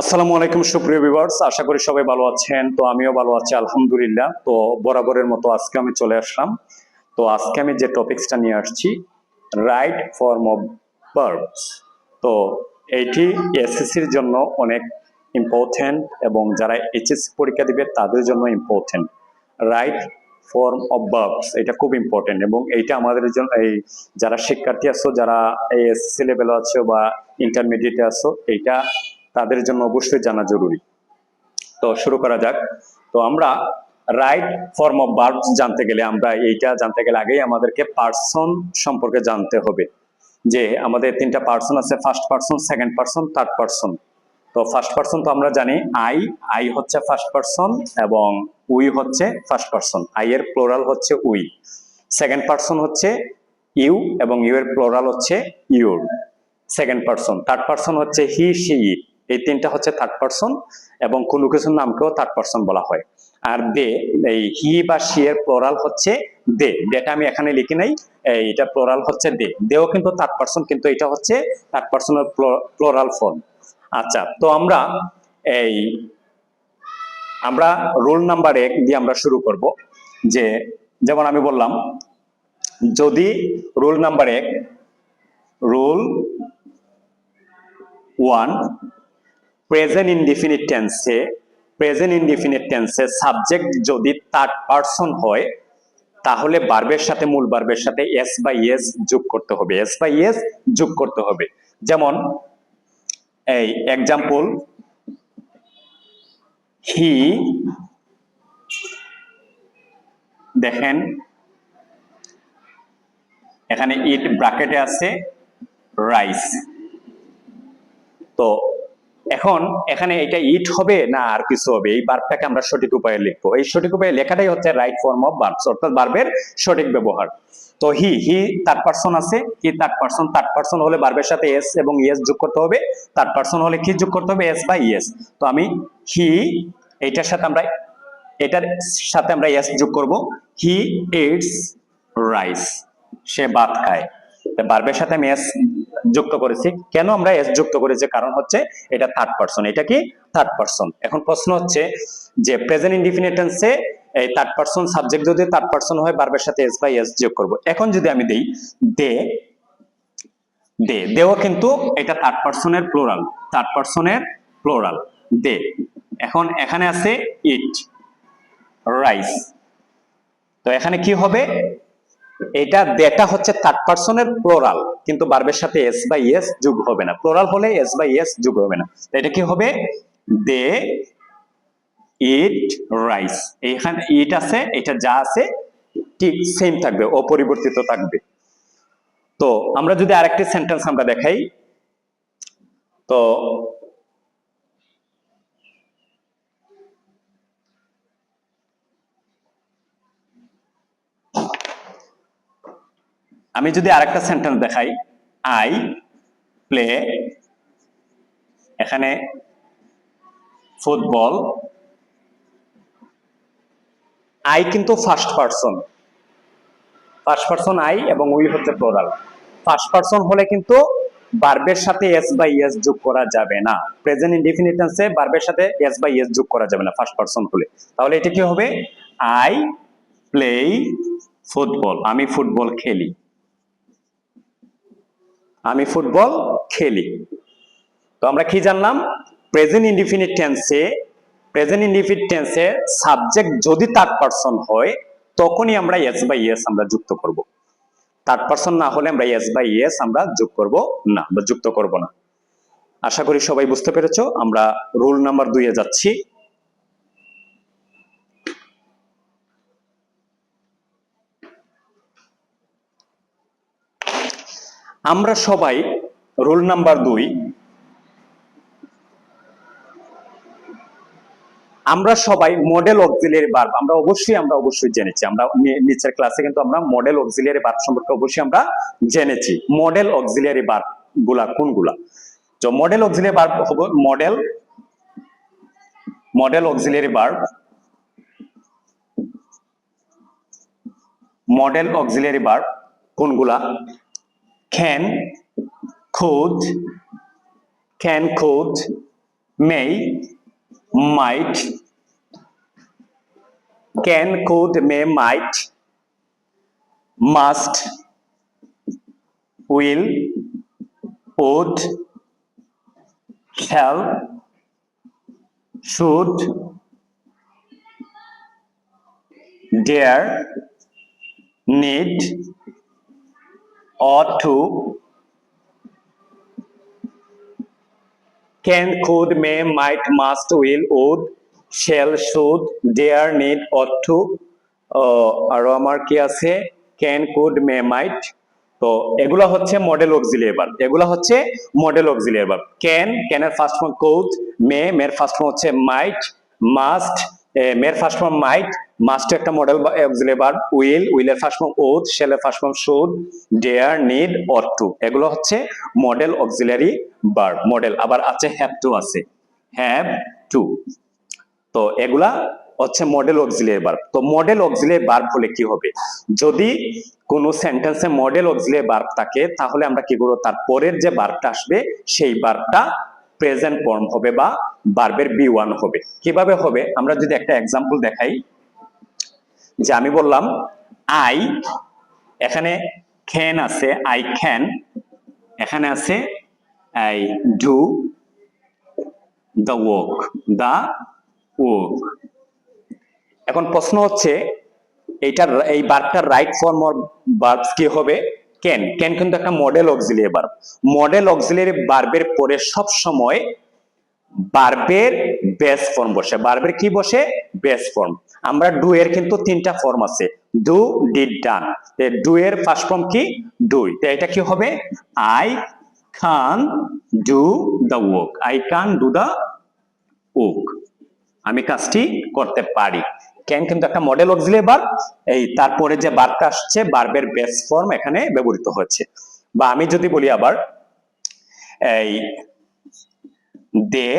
আসসালামু আলাইকুম, সুপ্রিয় ভিউয়ার্স। আশা করি সবাই ভালো আছেন। তো আমিও ভালো আছি, আলহামদুলিল্লাহ। তো বরাবরের মতো আজকে আমি চলে আসলাম। তো আজকে আমি যে টপিকসটা নিয়ে আসছি, রাইট ফর্ম অফ ভার্বস। তো এইটি এসএসসির জন্য অনেক ইম্পর্টেন্ট এবং যারা এইচএসসি পরীক্ষা দিবে, তাদের জন্য important. Right form of verbs, এটা খুব ইম্পর্টেন্ট এবং এইটা আমাদের জন্য, এই যারা শিক্ষার্থী আছো, যারা এসএসসি লেভেলে আছো বা ইন্টারমিডিয়েটে আছো, এইটা তাদের জন্য অবশ্যই জানা জরুরি। তো শুরু করা যাক। তো আমরা রাইট ফর্ম অফ ভার্বস জানতে গেলে আমরা এইটা জানতে গেলে আগেই আমাদেরকে পার্সন সম্পর্কে জানতে হবে। যে আমাদের তিনটা পার্সন আছে first person second person third person তো ফার্স্ট পার্সন তো আমরা জানি আই আই হচ্ছে ফার্স্ট পার্সন এবং উই হচ্ছে ফার্স্ট পার্সন আই এর প্লোরাল হচ্ছে উই সেকেন্ড পার্সন হচ্ছে ইউ এবং ইউ এর প্লোরাল হচ্ছে your second person third person হচ্ছে হি সি ইট এই তিনটা হচ্ছে থার্ড পার্সন এবং কোনো কিছুর নামকেও থার্ড পার্সন বলা হয়। আর দে, এই হি বা সি এর প্লোরাল হচ্ছে দে। যেটা আমি এখানে লিখি নাই এটা প্লোরাল হচ্ছে দে। দেও কিন্তু থার্ড পার্সন কিন্তু এটা হচ্ছে থার্ড পার্সনের প্লোরাল ফর্ম আচ্ছা তো আমরা এই, আমরা রুল নাম্বার এক দিয়ে আমরা শুরু করব যে, যেমন আমি বললাম, যদি রুল নাম্বার এক রুল ওয়ান প্রেজেন্ট ইনডিফিনিট টেন্সে প্রেজেন্ট ইনডিফিনিট টেন্সে সাবজেক্ট যদি থার্ড পারসন হয়, তাহলে বার্বের সাথে মূল বার্বের সাথে এস বাই এস যোগ করতে হবে। এস বাই এস যোগ করতে হবে। যেমন, এই এক্সাম্পল হি দেখেন, এখানে ইট ব্রাকেটে আছে রাইস তো এখন এখানে এটা ইট হবে না আর কিছু হবে? এই বার্বটাকে আমরা সঠিক উপায়ে লিখব। এই সঠিক উপায়ে লেখাটাই হচ্ছে রাইট ফর্ম অফ বার্বস অর্থাৎ বার্বের সঠিক ব্যবহার। তো হি হি থার্ড পার্সন আছে। He third person third person হলে বার্বের সাথে এস এবং ইএস যোগ করতে হবে। থার্ড পার্সন হলে কি যোগ করতে হবে? এস বা ইএস তো আমি হি এইটার সাথে আমরা, এটার সাথে আমরা এস যোগ করব। হি ইটস রাইস সে ভাত খায়। বার্বের সাথে আমি এস যুক্ত করেছি। কেন আমরা এস যুক্ত করেছি? কারণ হচ্ছে এটা থার্ড পার্সন এটা কি? থার্ড পার্সন এখন প্রশ্ন হচ্ছে যে প্রেজেন্ট ইনডিফিনিটেন্সে এই থার্ড পার্সন সাবজেক্ট যদি থার্ড পার্সন হয় বার্বের সাথে এস বাই এস যোগ করব। এখন যদি আমি দেই, দে দে, দেও কিন্তু এটা থার্ড পার্সনের প্লোরাল থার্ড পার্সনের প্লোরাল দে। এখন এখানে আছে ইট রাইস তো এখানে কি হবে? এটা দেটা হচ্ছে থার্ড পার্সনের প্লোরাল কিন্তু বার্বের সাথে এস বাই এস যোগ হবে না। প্লোরাল হলে এস বাই এস যোগ হবে না। এটা কি হবে? দে ইট রাইস এখানে ইট আছে, এটা যা আছে, ঠিক সেম থাকবে, অপরিবর্তিত থাকবে। তো আমরা যদি আরেকটি সেন্টেন্স আমরা দেখাই, তো আমি যদি আরেকটা সেন্টেন্স দেখাই আই প্লে এখানে ফুটবল আই কিন্তু first person first person I এবং উই হচ্ছে প্লোরাল ফার্স্ট পার্সন হলে কিন্তু বার্বের সাথে এস বাই এস যোগ করা যাবে না। প্রেজেন্ট ইনডিফিনিটেন্সে বার্বের সাথে এস বাই এস যোগ করা যাবে না ফার্স্ট পার্সন হলে। তাহলে এটা কি হবে? আই প্লে ফুটবল আমি ফুটবল খেলি। আমি ফুটবল খেলি। তো আমরা কি জানলাম? প্রেজেন্ট ইনডিফিনিট টেন্সে প্রেজেন্ট ইনডিফিনিট টেন্সে সাবজেক্ট যদি থার্ড পারসন হয়, তখনই আমরা এস বাই এস আমরা যুক্ত করব। থার্ড পারসন না হলে আমরা এস বাই এস আমরা যোগ করব না, বা যুক্ত করব না। আশা করি সবাই বুঝতে পেরেছ, আমরা রুল নাম্বার দুইয়ে যাচ্ছি। আমরা সবাই রোল নাম্বার দুই। আমরা সবাই মডেল অক্সিলিয়ারি ভার্ব আমরা অবশ্যই আমরা অবশ্যই জেনেছি। আমরা নিচের ক্লাসে কিন্তু আমরা মডেল অক্সিলিয়ারি ভার্ব সম্পর্কে অবশ্যই আমরা জেনেছি। মডেল অক্সিলিয়ারি ভার্বগুলা কোনগুলা? তো মডেল অক্সিলিয়ারি ভার্ব হবে modal modal auxiliary verb modal auxiliary verb কোনগুলা? Can could can could may might can could may might must will would shall should dare need ought to can could may might must will would shall should dare need ought to আহ, আরও আমার কি আছে? Can could may মাইট তো এগুলা হচ্ছে modal auxiliary verb এগুলা হচ্ছে মডেল অক্সিলিয়ারি ভার্ব ক্যান ক্যানের ফার্স্ট ফর্ম কোড মে মের ফার্স্ট ফর্ম হচ্ছে মাইট মাস্ট মের ফার্স্ট ফর্ম মাইট মাস্ট একটা মডেল অক্সিলিয়ারি ভার্ব উইল উইলের ফার্স্ট ফর্ম ওথ শেলের first form should dare need or to এগুলো হচ্ছে মডেল অক্সিলিয়ারি ভার্ব মডেল আবার আছে হ্যাভ টু আছে। হ্যাভ টু তো এগুলা হচ্ছে মডেল অক্সিলিয়ারি ভার্ব তো মডেল অক্সিলিয়ারি ভার্ব হলে কি হবে? যদি কোনো সেন্টেন্সে মডেল অক্সিলিয়ারি ভার্ব থাকে, তাহলে আমরা কি করব? তার পরের যে ভার্বটা আসবে, সেই ভার্বটা প্রেজেন্ট ফর্ম হবে বা ভার্বের বি ওয়ান হবে। কীভাবে হবে? আমরা যদি একটা এক্সাম্পল দেখাই, যে আমি বললাম আই এখানে ক্যান আছে আই ক্যান এখানে আছে I do the work the work এখন প্রশ্ন হচ্ছে, এইটার, এই বার্বটার রাইট ফর্ম অর বার্বস কি হবে? ক্যান ক্যান কিন্তু একটা modal auxiliary verb modal auxiliary বার্বের পরে সব সময় বার্বের বেস ফর্ম বসে। বার্বের কি বসে? বেস ফর্ম আমরা ডু এর কিন্তু তিনটা ফর্ম আছে। ডু ডিড ডান ডু এর ফার্স্ট ফর্ম কি? ডুই তো এটা কি হবে? I can do the work I can do the work আমি কাজটি করতে পারি। ক্যান কিন্তু একটা মডেল অক্সিলিয়ারি বার এই তারপরে যে বার্ব আসছে বার্বের বেস ফর্ম এখানে ব্যবহৃত হয়েছে। বা আমি যদি বলি আবার, এই, দে